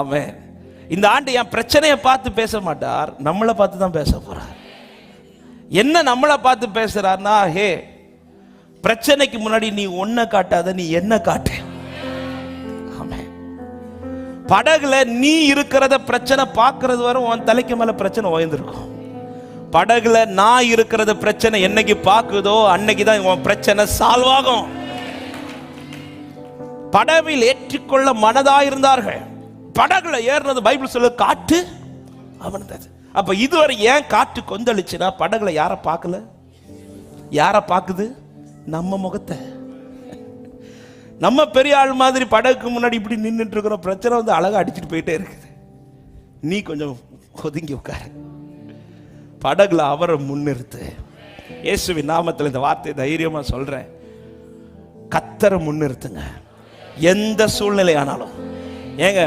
அவன் இந்த ஆண்டு என் பிரச்சனையை பார்த்து பேச மாட்டார் நம்மளை பார்த்து தான் பேச போறார். என்ன நம்மளை பார்த்து பேசுறாருன்னா ஹே பிரச்சனைக்கு முன்னாடி நீ ஒன்ன காட்டாத நீ என்ன காட்டு? படகுல நீ இருக்கிறத பிரச்சனை பார்க்கறது வரை உன் தலைக்கு மேல பிரச்சனை உயர்ந்திருக்கும் படகுல நான் இருக்கிறத பிரச்சனை என்னைக்கு பார்க்குதோ அன்னைக்கு தான் உன் பிரச்சனை சால்வ் ஆகும். படவில் ஏற்றிக்கொள்ள மனதாயிருந்தார்கள். படகுல ஏறினது பைபிள் சொல்ல காட்டு தான். அப்ப இதுவரை ஏன் காற்று கொந்தளிச்சுன்னா படகுல யாரை பார்க்கல? யாரை பார்க்குது? நம்ம முகத்தை. நம்ம பெரிய ஆள் மாதிரி படகுக்கு முன்னாடி இப்படி நின்றுட்டு இருக்கிறோம் பிரச்சனை வந்து அழகா அடிச்சுட்டு போயிட்டே இருக்குது. நீ கொஞ்சம் ஒதுங்கி உட்காரு. படகுல அவரை முன்னிறுத்து. இயேசுவின் நாமத்தில் இந்த வார்த்தையை தைரியமா சொல்றேன். கத்தரை முன்னிறுத்துங்க. எந்த சூழ்நிலை ஆனாலும் ஏங்க